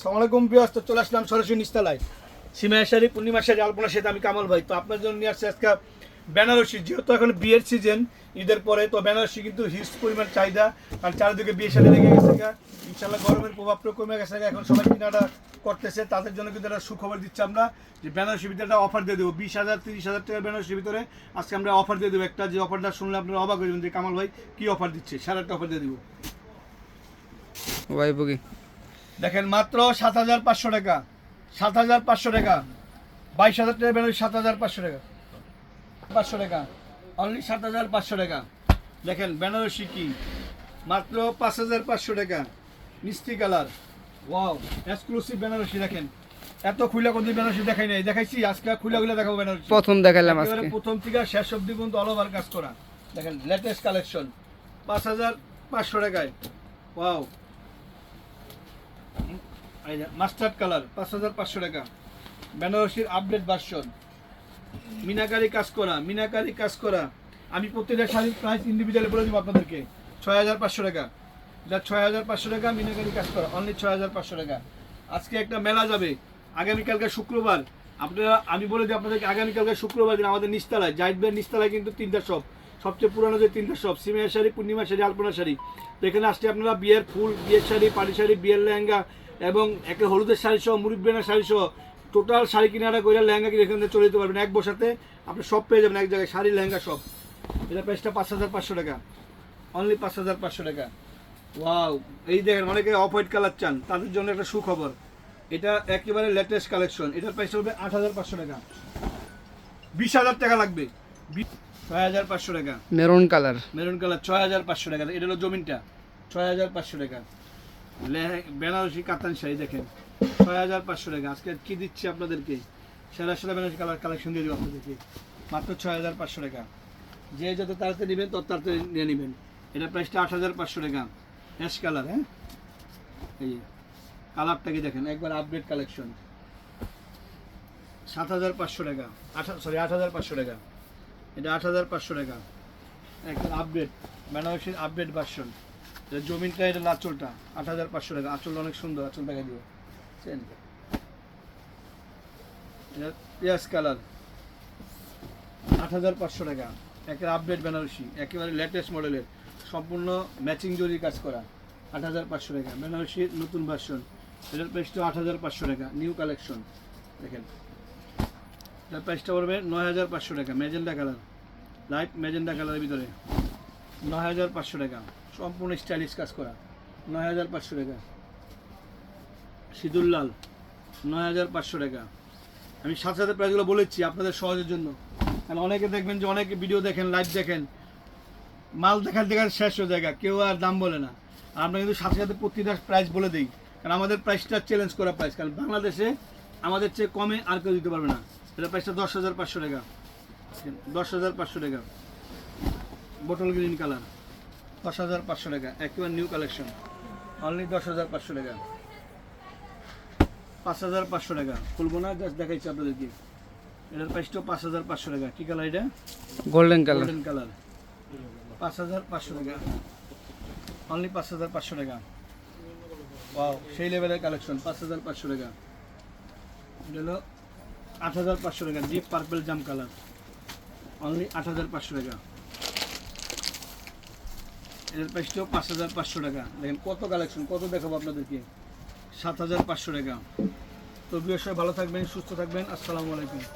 সালামালাইকুম বিয়াস তো চলে আসলাম সরাসরি নিস্তালায় সীমাশারি পূর্ণিমাশারি আলপনা সাথে আমি কামাল ভাই। তো আপনার জন্য নিয়ে আসছে আজকে বেনারসি। যেহেতু এখন বিয়ের সিজন ঈদের পরে, তো বেনারসি কিন্তু হিউজ পরিমাণ চাহিদা। কারণ চারিদিকে বিয়ে সাথে লেগে গেছে। ইনশাল্লাহ গরমের প্রভাবটা কমে গেছে। এখন সবাই কেনাটা করতেছে। তাদের জন্য কিন্তু একটা সুখবর দিচ্ছি আমরা যে বেনারসি ভিতরে একটা অফার দিয়ে দেবো। বিশ হাজার, তিরিশ হাজার টাকার বেনারসির ভিতরে আজকে আমরা অফার দিয়ে দেবো। একটা যে অফারটা শুনলে আপনারা অবাক হয়ে যাবেন যে কামাল ভাই কি অফার দিচ্ছে? সারা একটা অফার দিয়ে দেবো। ভাই, বুকি। দেখেন মাত্র সাত হাজার পাঁচশো টাকা। সাত হাজার পাঁচশো টাকা। বাইশ হাজার টাকা বেরোয় সাত হাজার পাঁচশো টাকা। পাঁচশো টাকা। অনলি সাত হাজার পাঁচশো টাকা। দেখেন বেনারসি কি মাত্র পাঁচ হাজার পাঁচশো টাকা। মিষ্টি কালার। ওয়াও এক্সক্লুসিভ বেনারসি দেখেন। এত খুলে কোন বেনারসি দেখাই নাই। দেখাইছি আজকে খুলে খুলে দেখাবো বেনারসি প্রথম দেখালাম আজকে। প্রথম থেকে শেষ অব্দি পর্যন্ত অল ওভার কাজ করা। দেখেন লেটেস্ট কালেকশন পাঁচ হাজার পাঁচশো টাকায়। ওয়াও মাস্টার্ড কালার, পাঁচ হাজার পাঁচশো টাকা। বেনারসির আপডেট ভার্সন মিনাকারি কাজ করা, মিনাকারি কাজ করা। আমি প্রত্যেকটা শাড়ির প্রাইস ইন্ডিভিজুয়ালি বলে দিব আপনাদেরকে। ছয় হাজার পাঁচশো টাকা। যা ছয় হাজার পাঁচশো টাকা, মিনাকারি কাজ করা অনলি ছয় হাজার পাঁচশো টাকা। আজকে একটা মেলা যাবে, আগামীকালকে শুক্রবার। আপনারা, আমি বলে দিই আপনাদেরকে, আগামীকালকে শুক্রবার দিন আমাদের নিস্তালায়, জাহিদ ভাইয়ের নিস্তালায় কিন্তু তিনটা শপ সবচেয়ে পুরানো যে তিনটা শপ সিমিয়া শাড়ি পূর্ণিমা শাড়ি আলপনা শাড়ি। তো এখানে আসতে আপনারা বিয়ের ফুল, বিয়ের শাড়ি পাটি শাড়ি, বিয়ের লেহেঙ্গা এবং একটা হলুদের শাড়ি সহ মুরব্বেনা শাড়ি সহ টোটাল শাড়ি কিনারা করে লেহেঙ্গা কিনে এখান চলে যেতে পারবেন। এক বসাতে আপনি সব পেয়ে যাবেন এক জায়গায়, শাড়ি, লেহেঙ্গা সব এটা প্রাইসটা পাঁচ হাজার পাঁচশো টাকা। অনলি পাঁচ হাজার পাঁচশো টাকা। ওয়াও এই দেখেন অনেকে অফ হোয়াইট কালার চান, তাদের জন্য একটা সুখবর। এটা একেবারে লেটেস্ট কালেকশন এটার প্রাইস হবে আট হাজার পাঁচশো টাকা। বিশ হাজার টাকা লাগবে। বি- ছয় হাজার পাঁচশো টাকা। Maroon colour. মেরুন কালার ছয় হাজার পাঁচশো টাকা। এটা হলো জমিনটা। ছয় হাজার পাঁচশো টাকা। লেহে- বেনারসি কাতান শাড়ি দেখেন। ছয় হাজার পাঁচশো টাকা। আজকে কি দিচ্ছি আপনাদেরকে? সেরা সেরা বেনারসি কালার কালেকশন দিয়ে দেবো আপনাদেরকে। মাত্র ছয় হাজার পাঁচশো টাকা। যে যত তাড়াতাড়ি নেবেন তত তাড়াতাড়ি নিয়ে নেবেন। এটা প্রাইসটা আট হাজার পাঁচশো টাকা। অ্যাশ কালার হ্যাঁ? এই কালারটাকে দেখেন একবার আপডেট কালেকশন। সাত হাজার পাঁচশো টাকা। আট সরি আট হাজার পাঁচশো টাকা। এটা আট হাজার পাঁচশো টাকা। একটা আপডেট বেনারসির আপডেট ভার্সন এটা জমিনটা এটা আঁচলটা আট হাজার পাঁচশো টাকা। আঁচলটা অনেক সুন্দর, আঁচল দেখা দিব। বুঝছেন? এটা পেঁয়াজ কালার। আট হাজার পাঁচশো টাকা। একের আপডেট বেনারসি, একেবারে লেটেস্ট মডেলের সম্পূর্ণ ম্যাচিং জরি কাজ করা। আট হাজার পাঁচশো টাকা। বেনারসির নতুন ভার্সন এটার প্রাইসটা আট হাজার পাঁচশো টাকা নিউ কালেকশন দেখেন। এটার প্রাইসটা পড়বে নয় হাজার পাঁচশো টাকা, ম্যাজেন্ডা কালার। লাইট ম্যাজেন্ডা কালারের ভিতরে। নয় হাজার পাঁচশো টাকা, সম্পূর্ণ স্টাইলিশ কাজ করা। নয় হাজার পাঁচশো টাকা। সিঁদুর লাল, নয় হাজার পাঁচশো টাকা। আমি সাথে সাথে প্রাইসগুলো বলেছি আপনাদের সহজের জন্য। কারণ অনেকে দেখবেন যে অনেকে ভিডিও দেখেন লাইভ দেখেন। মাল দেখার দেখার শেষ হয়ে যায় কেউ আর দাম বলে না। আমরা কিন্তু সাথে সাথে প্রতিটা প্রাইস বলে দিই। কারণ আমাদের প্রাইসটা চ্যালেঞ্জ করা প্রাইস কারণ বাংলাদেশে আমাদের চেয়ে কমে আর কেউ দিতে পারবে না। এটা প্রাইসটা দশ হাজার পাঁচশো টাকা। দশ হাজার পাঁচশো টাকা। বোটল গ্রিন কালার দশ হাজার পাঁচশো টাকা। একেবারে নিউ কালেকশন অনলি দশ হাজার পাঁচশো টাকা। পাঁচ হাজার পাঁচশো টাকা। খুলবো না জাস্ট দেখাইছি আপনাদেরকে। এটার প্রাইসটাও পাঁচ হাজার পাঁচশো টাকা। কী কালার এটা? গোল্ডেন কালার গোল্ডেন কালার পাঁচ হাজার পাঁচশো টাকা। অনলি পাঁচ হাজার পাঁচশো টাকা। ওয়াও সেই লেভেলের কালেকশন পাঁচ হাজার পাঁচশো টাকা। এটা হলো আট হাজার পাঁচশো টাকা ডিপ পার্পেল জাম কালার অনলি আট হাজার পাঁচশো টাকা। এর প্রাইসটাও পাঁচ হাজার পাঁচশো টাকা। দেখেন কত কালেকশন কত দেখাবো আপনাদেরকে? সাত হাজার পাঁচশো টাকা। তো বিয়ের ভালো থাকবেন, সুস্থ থাকবেন। আসসালামু আলাইকুম।